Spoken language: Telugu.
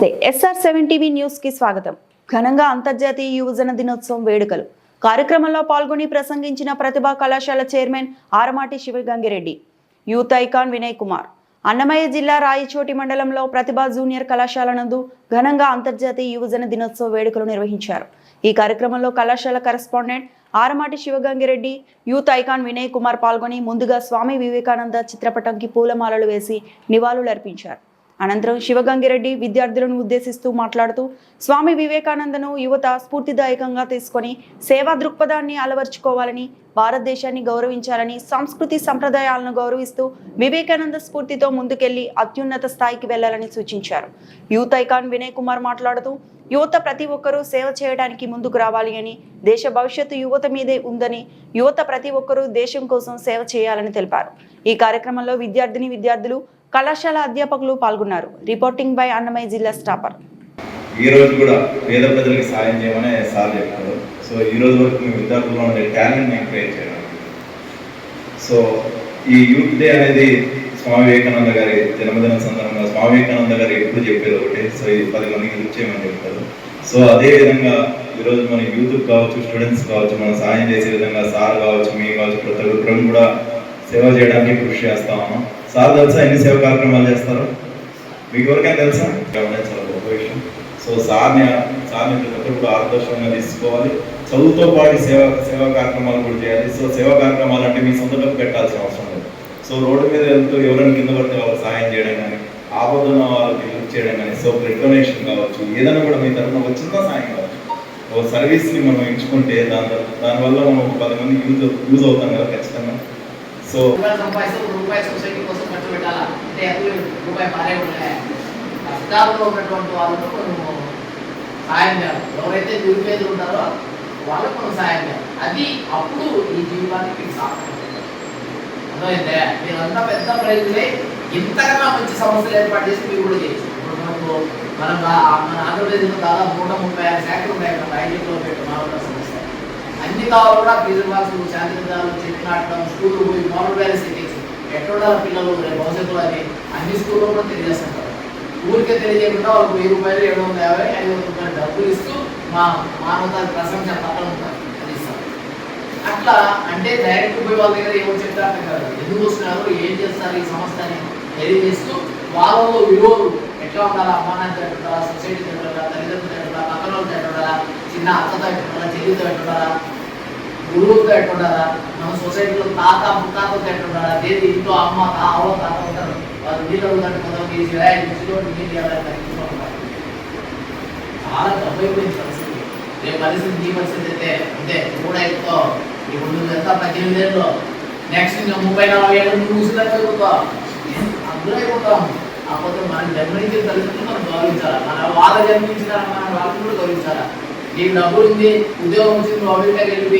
నమస్తే. ఎస్ఆర్ సెవెన్ టీవీ న్యూస్కి స్వాగతం. ఘనంగా అంతర్జాతీయ యువజన దినోత్సవం వేడుకలు. కార్యక్రమంలో పాల్గొని ప్రసంగించిన ప్రతిభా కళాశాల chairman Aramati Sivagangireddy youth icon Vinay Kumar Annamayya జిల్లా రాయచోటి మండలంలో ప్రతిభా జూనియర్ కళాశాల నందు ఘనంగా అంతర్జాతీయ యువజన దినోత్సవ వేడుకలు నిర్వహించారు. ఈ కార్యక్రమంలో కళాశాల correspondent Aramati Sivagangireddy youth icon Vinay Kumar పాల్గొని ముందుగా స్వామి వివేకానంద చిత్రపటంకి పూలమాలలు వేసి నివాళులర్పించారు. అనంతరం శివగంగిరెడ్డి విద్యార్థులను ఉద్దేశిస్తూ మాట్లాడుతూ స్వామి వివేకానందను యువత స్ఫూర్తిదాయకంగా తీసుకొని సేవా దృక్పథాన్ని అలవర్చుకోవాలని భారతదేశాన్ని గౌరవించాలని సంస్కృతి సంప్రదాయాలను గౌరవిస్తూ వివేకానంద స్ఫూర్తితో ముందుకెళ్ళి అత్యున్నత స్థాయికి వెళ్ళాలని సూచించారు. యూత్ ఐకాన్ వినయ్ కుమార్ మాట్లాడుతూ యువత ప్రతి ఒక్కరూ సేవ చేయడానికి ముందుకు రావాలి అని దేశ భవిష్యత్తు యువత మీదే ఉందని యువత ప్రతి ఒక్కరూ దేశం కోసం సేవ చేయాలని తెలిపారు. ఈ కార్యక్రమంలో విద్యార్థిని విద్యార్థులు కళాశాల అధ్యాపకులు పాల్గొన్నారు. రిపోర్టింగ్ బై అన్నమయ్య జిల్లా స్టాపర్ ఈ రోజు కూడా పేద ప్రజలకి సాయం చేయమని సార్ చెప్తారు. సో ఈ రోజు వరకు మీ విద్యార్థుల్లో ఉండే టాలెంట్ ఎంకరేజ్ చేయడం సో ఈ యూత్ డే అనేది స్వామి వివేకానంద గారి జన్మదిన సందర్భంగా స్వామి వివేకానంద గారు ఎప్పుడు చెప్పేది ఒకటి. సో ఇది పది మందికి హెల్ప్ చేయమని చెప్తారు. సో అదే విధంగా ఈరోజు మన యూత్ కావచ్చు స్టూడెంట్స్ కావచ్చు మనం సాయం చేసే విధంగా సార్ కావచ్చు మేము కావచ్చు ప్రతి ఒక్కరు కూడా సేవ చేయడానికి కృషి చేస్తా ఉన్నాం. సార్ తెలుసా ఎన్ని సేవ కార్యక్రమాలు చేస్తారు? మీకు ఎవరికైనా తెలుసా? గమనించాలి గొప్ప విషయం. సో సార్ని సార్ని ప్రతి కూడా ఆదర్శంగా తీసుకోవాలి. చదువుతో పాటు సేవ సేవా కార్యక్రమాలు కూడా చేయాలి. సో సేవా కార్యక్రమాలు అంటే మీ సొంత డబ్బు పెట్టాల్సిన అవసరం లేదు. సో రోడ్డు మీద వెళ్తూ ఎవరైనా కింద పడితే వాళ్ళకి సాయం చేయడం కానీ ఆపదన వాళ్ళకి హెల్ప్ చేయడం కానీ సో బ్లడ్ డొనేషన్ కావచ్చు ఏదైనా కూడా మీ తరఫున ఒక చిన్న సాయం కావచ్చు. ఒక సర్వీస్ని మనం ఎంచుకుంటే దాని దానివల్ల మనం ఒక పది మంది యూజ్ యూజ్ అవుతాం కదా ఖచ్చితంగా. సో రూపాయి సొసైటీ కోసం ఖర్చు పెట్టాలా అంటే రూపాయి పారే ఉంటాయి కష్టాల్లో ఉన్నటువంటి వాళ్ళకు మనము సాయం చేయాలి. ఎవరైతే నిరుపేదలు ఉంటారో వాళ్ళకు మనం సాయం చేయాలి. అది అప్పుడు ఈ జీవితానికి సార్థకం అర్థమైందే? మీరంతా పెద్ద ప్రజలే ఇంతకన్నా మంచి సమస్యలు ఏర్పాటు చేసి మీరు కూడా చేయొచ్చు. ఇప్పుడు మనకు మనం మన ఆంధ్రప్రదేశ్లో దాదాపు నూట ముప్పై ఆరు శాఖలు ఉన్నాయి. మన ఐదు పెట్టు మా సమస్య అన్ని కావాలి కూడా ఫీజు బాక్స్ శాంతి విధానం చెట్టు నాటడం స్కూల్ పోయి మోడల్ బ్యాలెన్స్ ఎక్కించి ఎట్లుండాలి పిల్లలు రేపు భవిష్యత్తులో అని అన్ని స్కూల్లో కూడా తెలియజేస్తుంటారు ఊరికే తెలియజేయకుండా వాళ్ళకి వెయ్యి రూపాయలు ఏడు వందల యాభై ఐదు వందల రూపాయలు డబ్బులు ఇస్తూ మా మానవతాన్ని ప్రశంస పక్కన ఉంటారు. అట్లా అంటే డైరెక్ట్ పోయి వాళ్ళ దగ్గర ఏమో చెప్తారు కాదు. ఎందుకు వస్తున్నారు ఏం చేస్తారు ఈ సంస్థని తెలియజేస్తూ వాళ్ళలో విలువలు ఎట్లా ఉండాలా అమ్మానాన్ని నాన్న సొసైటీ ఎట్లా తల్లిదండ్రులు ఎట్లా పక్కన వాళ్ళు ఎట్లా చిన్న అత్తతో ఎట్టుకున్నారా చెల్లితో ఎట్లా గురువుతో ఎట్లుండాలా? మన సొసైటీలో తాత ముత్తాతతో ఎట్లుండాలా? లేదు ఇంట్లో అమ్మ తా తాత ఉంటారు. వాళ్ళు నీళ్ళు ఉందంటే కొంతమంది తీసి "ఏయ్, నీళ్ళు ఇవ్వాలని చాలా తప్పైపోయింది పరిస్థితి. రేపు పరిస్థితి నీ పరిస్థితి అయితే అంతే. కూడా ఎక్కువ ఇప్పుడు నువ్వు ఎంత పద్దెనిమిది ఏళ్ళు నెక్స్ట్ ఇంకా ముప్పై నలభై ఏళ్ళు నువ్వు ముసలి అయిపోతావు అందులో అయిపోతాం కాకపోతే మనం జన్మించిన తల్లిదండ్రులు మనం గౌరవించాలి? మన వాళ్ళ జన్మించిన మన వాళ్ళని కూడా గౌరవించాలా? నీకు డబ్బులు ఉంది ఉద్యోగం వచ్చింది నువ్వు అమెరికాకి వెళ్ళి